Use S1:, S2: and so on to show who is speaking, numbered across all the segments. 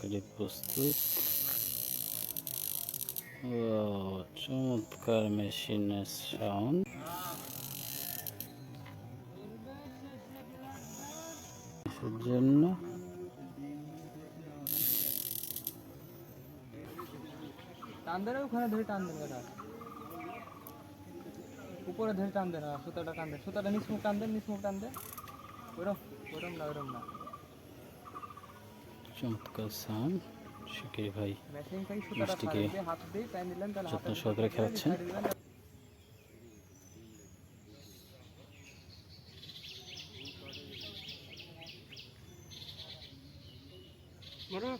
S1: তরকারি প্রস্তুত চমৎকার মেশিনের সাউন্ড জন্য
S2: ওখানে ধরে টান দেন উপরে ধরে টান দেন সুতাটা টান দেন সুতাটা নিচ মুখ টান দেন নিচ মুখ টান দেন ওরম ওরম না ওরম না
S1: চমৎকার সাউন্ড শিকির ভাই
S2: মেশিন থেকে সুতাটা
S1: মিষ্টিকে
S2: ফাড়ি দিয়ে হাত সান শিকির ভাই তাহলে
S1: যত্ন সহকারে খেলাচ্ছেন।
S2: ছাড়ি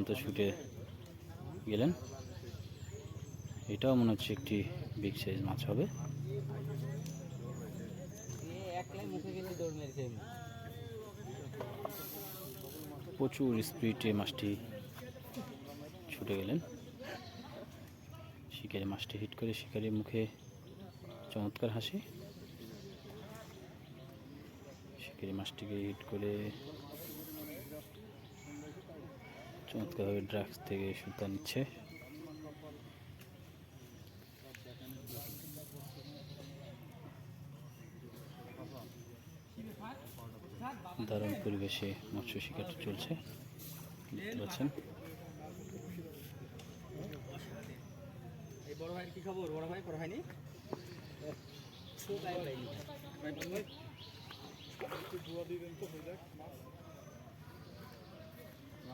S2: দিলেন,
S1: তো শুটে গেলেন। এটাও মনে হচ্ছে একটি বিগ সাইজ মাছ হবে। প্রচুর স্পিডে মাছটি ছুটে গেলেন। শিকারি মাছটি হিট করে শিকারির মুখে চমৎকার হাসি। শিকারি মাছটিকে হিট করে চমৎকারভাবে ড্রাগস থেকে সুতা নিচ্ছে। দারুণ পরিবেশে মৎস্য শিকারটি চলছে। দেখতে
S2: বড় ভাইয়ের কি খবর? বড় ভাই পড়া হয়নি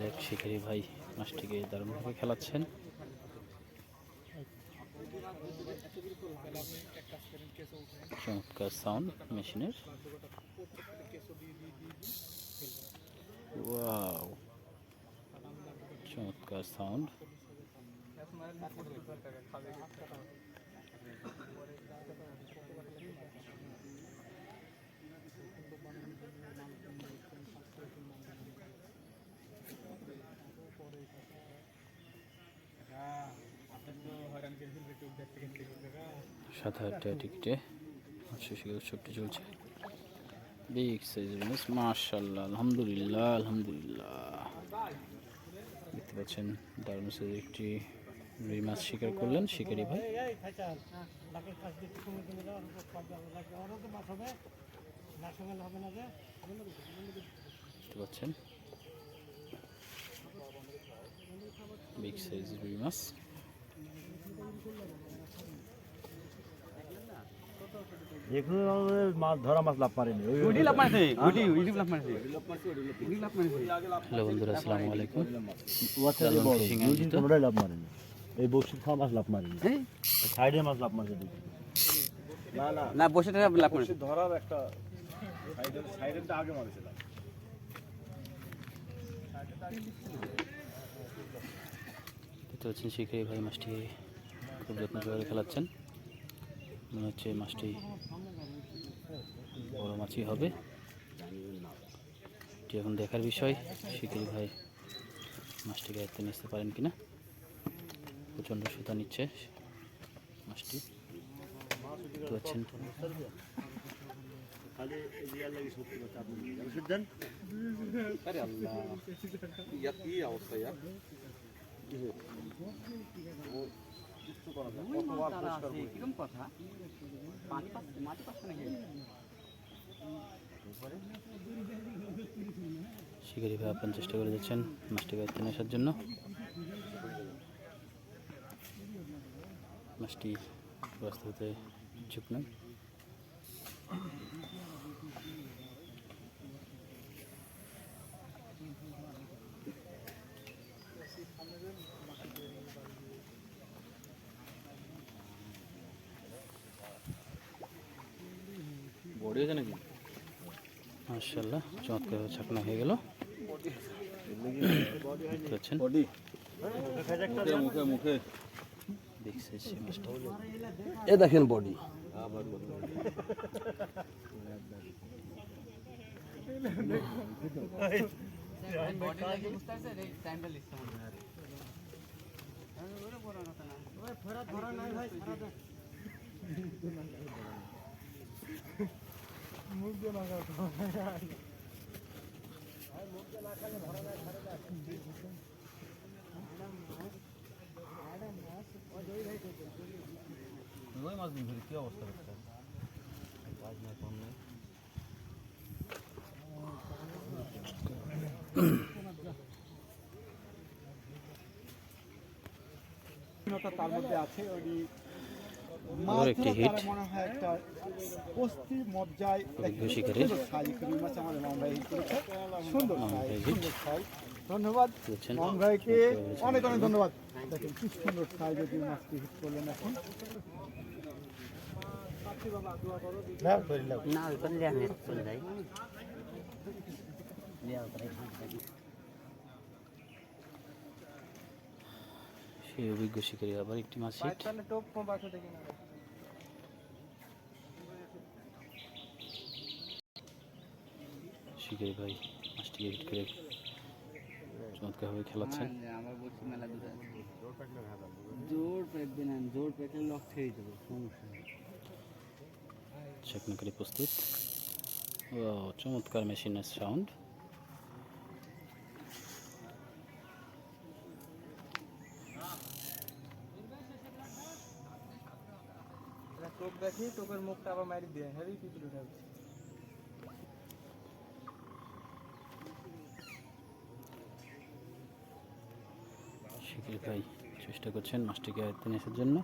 S1: যাক শিকারি ভাই মাছটিকে দারুণভাবে খেলাচ্ছেন। চমৎকার সাউন্ড মেশিনের ওয়াও চমৎকার সাউন্ড সাত হাজার টাকা টিকিটে শিকার উৎসবটি চলছে। বিগ সাইজের মাছ মার্শাল্লাহ আলহামদুলিল্লাহ আলহামদুলিল্লাহ। দেখতে পাচ্ছেন, দারুণ সাইজের একটি রুই মাছ শিকার করলেন শিকারি ভাই। দেখতে পাচ্ছেন বিগ সাইজের রুই মাছ।
S3: এখানে আমাদের মাছ ধরা মাছ লাভ পারেনি। ওই
S2: গুডি লাভ মারছে গুডি গুডি লাভ মারছে
S1: হ্যালো বন্ধুরা আসসালামু আলাইকুম।
S3: ওয়াটার বড়
S1: আয়োজিত।
S3: কোনোটাই লাভ মারেনি এই বক্সি খাওয়া মাছ লাভ মারেনি সাইডে মাছ লাভ মারছে না না।
S2: না বসে লাভ মারছে
S3: ধরার একটা সাইডের সাইডেরটা আগে মারেছিল
S1: দেখতে পাচ্ছেন শিকারি ভাই মাছটি খুব যত্ন সহকারে খেলাচ্ছেন। মনে হচ্ছে মাছটি বড় মাছই হবে। এটি এখন দেখার বিষয় শিকারি ভাই মাছটিকে আয়ত্তে নিতে পারেন কিনা? প্রচণ্ড সুতা নিচ্ছে মাছটি। পাচ্ছেন।
S3: খালি রিয়াল লাগি সত্যি কথা আপনি ওষুধ দেন
S2: আরে আল্লাহ কি অবস্থা কীরকম কথা? পানি পাচ্ছে মাটি পাচ্ছে নাকি?
S1: শিকারি ভাই আপনার চেষ্টা করে যাচ্ছেন মাছটি আয়ত্তে নেশার জন্য। মাছটি হতে ইচ্ছুক নয়
S3: বডি আছে নাকি?
S1: মার্শাল্লাহ চমৎকার ছাকনা হয়ে গেল। দেখতে পাচ্ছেন?
S3: বডি। মুখে মুখে
S4: দেখেন বডি
S3: ওই মাছ দিন ধরে কি অবস্থা না নেই
S5: তার মধ্যে আছে ওই
S1: আবার একটি হিট
S5: মনে হয়
S1: শিকারীর।
S5: ধন্যবাদ।
S1: দেখছেন
S5: ভাইকে অনেক অনেক ধন্যবাদ। দেখেন কি সুন্দর সাইজে দুই মাছটি হিট করলেন এখন।
S4: না
S1: সেই অভিজ্ঞ শিকারী আবার একটি মাছ হিট। শিকারী ভাই মাছটিকে হিট করে চমৎকারভাবে খেলাচ্ছেন।
S4: আমার বলছি মেলা জোর পেটবে না জোর পেটে লক ছেড়ে দেবো সমস্যা নেই।
S1: চাকনাকারী প্রস্তুত। ও চমৎকার মেশিনের সাউন্ড।
S2: টোপ তোকের মুখটা আবার মারি দিয়ে হেভি পিপিল উঠাবে
S1: শিখিল ভাই, চেষ্টা করছেন মাছটিকে আয়ত্তে নেশার জন্য।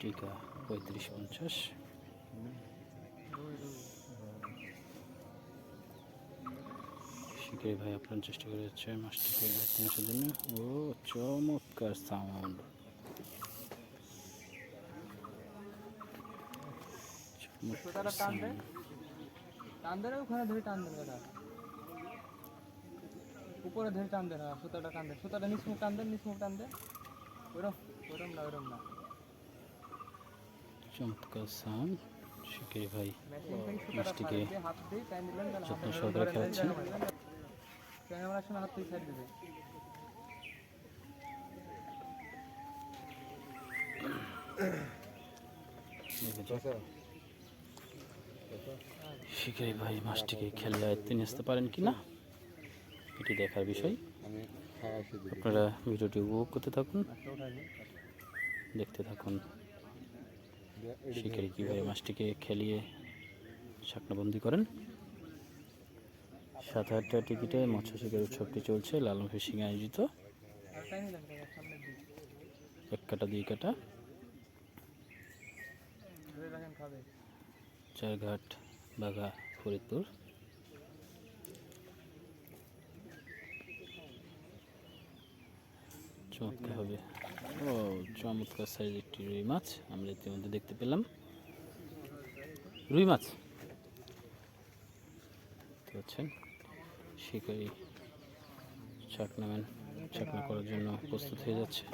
S1: টিকা পঁয়ত্রিশ পঞ্চাশ। শিকারী ভাই আপনার চেষ্টা করে যাচ্ছে মাছটিকে আয়ত্তে জন্য ও চমৎকার সাউন্ড
S2: উপরে ধরে টান সুতাটা টান সুতাটা টান টান ওরম ওরম না ওরম না।
S1: চমৎকার সাউন্ড শিকারী ভাই। মাছটিকে যত্ন সহকারে খেলাচ্ছেন।
S2: ক্যামেরার হাত
S1: ভাই মাছটিকে খেলে আয়ত্তে নিয়ে আসতে পারেন কি না? এটি দেখার বিষয়। আপনারা ভিডিওটি উপভোগ করতে থাকুন। দেখতে থাকুন। শিকারী কীভাবে মাছটিকে খেলিয়ে শাকনাবন্দি করেন। সাত টাকা টিকিটে মৎস্য শিকার উৎসবটি চলছে। লালন ফিশিং আয়োজিত। এক কাটা, দুই কাটা। চারঘাট বাঘা ফরিদপুর। চমৎকার হবে। ও, চমৎকার সাইজ একটি রুই মাছ। আমরা ইতিমধ্যে দেখতে পেলাম। রুই মাছ। দেখতে পাচ্ছেন? শিকারি চাকনাম্যান চাকনা করার জন্য প্রস্তুত হয়ে যাচ্ছে।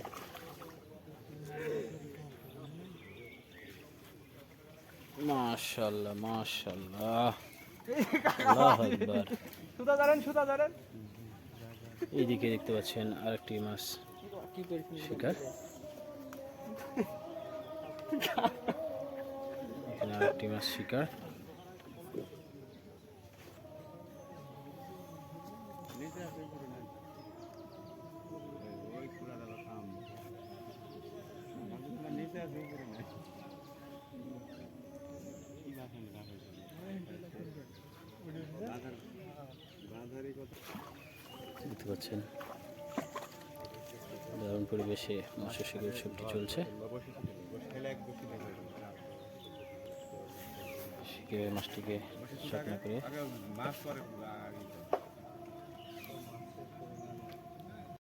S1: মাশাল্লাহ মাশাল্লাহ আল্লাহ আকবার।
S2: সুতা ধরেন সুতা
S1: এইদিকে দেখতে পাচ্ছেন আরেকটি মাছ শিকার। আরেকটি মাছ শিকার। দেখতে পাচ্ছেন।
S6: দারুণ পরিবেশে মৎস্য শিকড় উৎসবটি চলছে। শিখে মাছটিকে করে